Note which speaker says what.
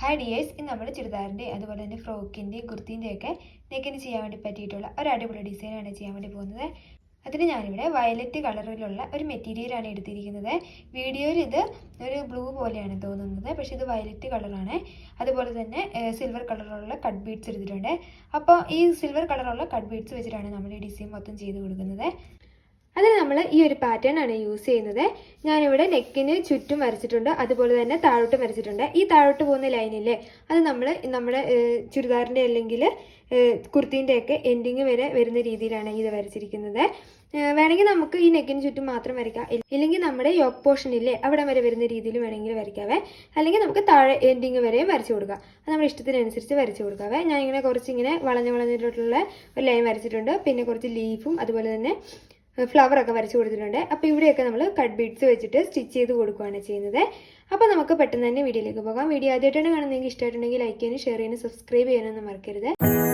Speaker 1: Hi dears ഇന്ന് നമ്മൾ ചുരിദാറിന്റെ അതുപോലെ തന്നെ ഫ്രോക്കിന്റെയും കുർത്തിന്റെയൊക്കെ നെക്കിന് ചെയ്യാൻ വേണ്ടി പറ്റിയിട്ടുള്ള ഒരു അടിപൊളി ഡിസൈനാണ് ചെയ്യാൻ വേണ്ടി പോകുന്നത്. അതിന് ഞാനിവിടെ വയലറ്റ് കളറിലുള്ള ഒരു മെറ്റീരിയലാണ് എടുത്തിരിക്കുന്നത്. വീഡിയോയിൽ ഇത് ഒരു ബ്ലൂ പോലെയാണ് തോന്നുന്നത്. പക്ഷേ ഇത് വയലറ്റ് കളറാണ്. അതുപോലെ തന്നെ സിൽവർ കളറുള്ള കട്ട് ബീഡ്സ് എടുത്തിട്ടുണ്ട്. അപ്പോൾ ഈ സിൽവർ കളറുള്ള കട്ട് ബീഡ്സ് വെച്ചിട്ടാണ് നമ്മൾ ഈ ഡിസൈൻ മൊത്തം ചെയ്ത് കൊടുക്കുന്നത്. അതിന് നമ്മൾ ഈ ഒരു പാറ്റേൺ ആണ് യൂസ് ചെയ്യുന്നത്. ഞാനിവിടെ നെക്കിന് ചുറ്റും വരച്ചിട്ടുണ്ട്. അതുപോലെ തന്നെ താഴോട്ട് വരച്ചിട്ടുണ്ട്. ഈ താഴോട്ട് പോകുന്ന ലൈനില്ലേ അത് നമ്മൾ നമ്മുടെ ചുരിദാറിന്റെ അല്ലെങ്കിൽ കുർത്തീന്റെ ഒക്കെ എൻഡിങ് വരെ വരുന്ന രീതിയിലാണ് ഇത് വരച്ചിരിക്കുന്നത്. വേണമെങ്കിൽ നമുക്ക് ഈ നെക്കിന് ചുറ്റും മാത്രം വരയ്ക്കാം. ഇല്ല- ഇല്ലെങ്കിൽ നമ്മുടെ യോക്ക് പോർഷനില്ലേ അവിടെ വരെ വരുന്ന രീതിയിൽ വേണമെങ്കിൽ വരയ്ക്കാവേ. അല്ലെങ്കിൽ നമുക്ക് താഴെ എൻഡിങ് വരെയും വരച്ചു കൊടുക്കാം. അത് നമ്മുടെ ഇഷ്ടത്തിനനുസരിച്ച് വരച്ചു കൊടുക്കാവേ. ഞാനിങ്ങനെ കുറച്ചിങ്ങനെ വളഞ്ഞു വളഞ്ഞിട്ടുള്ള ഒരു ലൈൻ വരച്ചിട്ടുണ്ട്. പിന്നെ കുറച്ച് ലീഫും അതുപോലെ തന്നെ ഫ്ലവർ ഒക്കെ വരച്ചു കൊടുത്തിട്ടുണ്ട്. അപ്പോൾ ഇവിടെയൊക്കെ നമ്മൾ കട്ട് ബീഡ്സ് വെച്ചിട്ട് സ്റ്റിച്ച് ചെയ്ത് കൊടുക്കുകയാണ് ചെയ്യുന്നത്. അപ്പോൾ നമുക്ക് പെട്ടെന്ന് തന്നെ വീഡിയോയിലേക്ക് പോകാം. വീഡിയോ ആദ്യമായിട്ടാണ് കാണുന്നതെങ്കിൽ ഇഷ്ടമായിട്ടുണ്ടെങ്കിൽ ലൈക്ക് ചെയ്യാനും ഷെയർ ചെയ്യാനും സബ്സ്ക്രൈബ് ചെയ്യാനൊന്നും മറക്കരുത്.